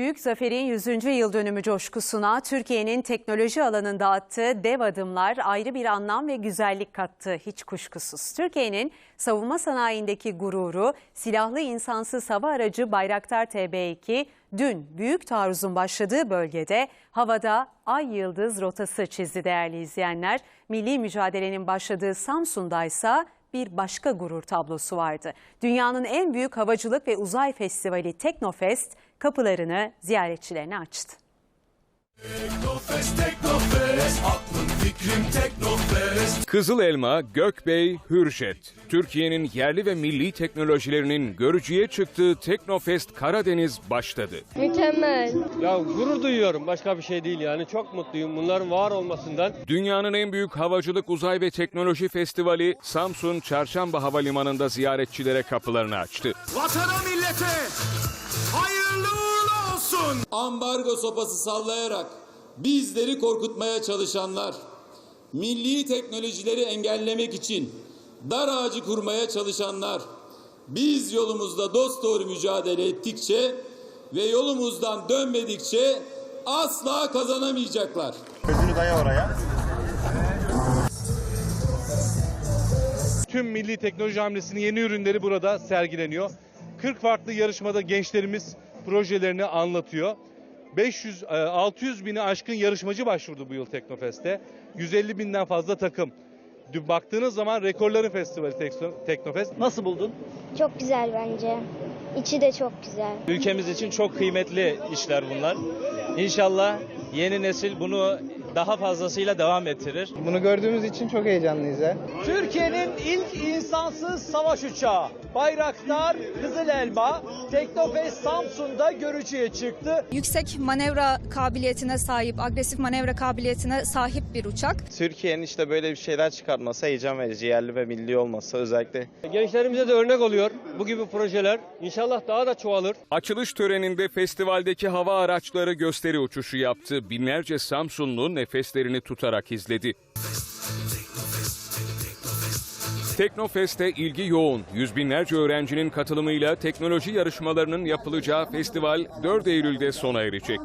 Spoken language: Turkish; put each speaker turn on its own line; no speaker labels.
Büyük Zafer'in 100. yıl dönümü coşkusuna Türkiye'nin teknoloji alanında attığı dev adımlar ayrı bir anlam ve güzellik kattı hiç kuşkusuz. Türkiye'nin savunma sanayindeki gururu silahlı insansız hava aracı Bayraktar TB2 dün büyük taarruzun başladığı bölgede havada ay yıldız rotası çizdi değerli izleyenler. Milli mücadelenin başladığı Samsun'da bir başka gurur tablosu vardı. Dünyanın en büyük havacılık ve uzay festivali Teknofest kapılarını ziyaretçilerine açtı.
Teknofest, Teknofest, aklım fikrim Teknofest.
Kızıl Elma, Gökbey, Hürjet. Türkiye'nin yerli ve milli teknolojilerinin görücüye çıktığı Teknofest Karadeniz başladı.
Mükemmel.
Ya gurur duyuyorum başka bir şey değil yani çok mutluyum bunların var olmasından.
Dünyanın en büyük havacılık, uzay ve teknoloji festivali Samsun Çarşamba Havalimanı'nda ziyaretçilere kapılarını açtı.
Vatana millete hayırlı uğurlu olsun.
ambargo sopası sallayarak bizleri korkutmaya çalışanlar, milli teknolojileri engellemek için dar ağacı kurmaya çalışanlar, biz yolumuzda dosdoğru mücadele ettikçe ve yolumuzdan dönmedikçe asla kazanamayacaklar.
Gözünü daya oraya.
Tüm milli teknoloji hamlesinin yeni ürünleri burada sergileniyor. 40 farklı yarışmada gençlerimiz projelerini anlatıyor. 500 e, 600 bini aşkın yarışmacı başvurdu bu yıl Teknofest'te. 150 binden fazla takım. Dün Baktığınız zaman rekorların festivali Tekno- Teknofest.
Nasıl buldun?
Çok güzel bence. İçi de çok güzel.
Ülkemiz için çok kıymetli işler bunlar. İnşallah yeni nesil bunu daha fazlasıyla devam ettirir.
Bunu gördüğümüz için çok heyecanlıyız ya.
Türkiye'nin ilk insansız savaş uçağı Bayraktar Kızıl Elma Teknofest Samsun'da görücüye çıktı.
yüksek manevra kabiliyetine sahip, agresif manevra kabiliyetine sahip bir uçak.
Türkiye'nin işte böyle bir şeyler çıkartması heyecan verici, yerli ve milli olması özellikle.
Gençlerimize de örnek oluyor bu gibi projeler. İnşallah daha da çoğalır.
Açılış töreninde festivaldeki hava araçları gösteri uçuşu yaptı. Binlerce Samsunlu nefeslerini tutarak izledi. Teknofest'e ilgi yoğun. Yüz binlerce öğrencinin katılımıyla teknoloji yarışmalarının yapılacağı festival 4 Eylül'de sona erecek.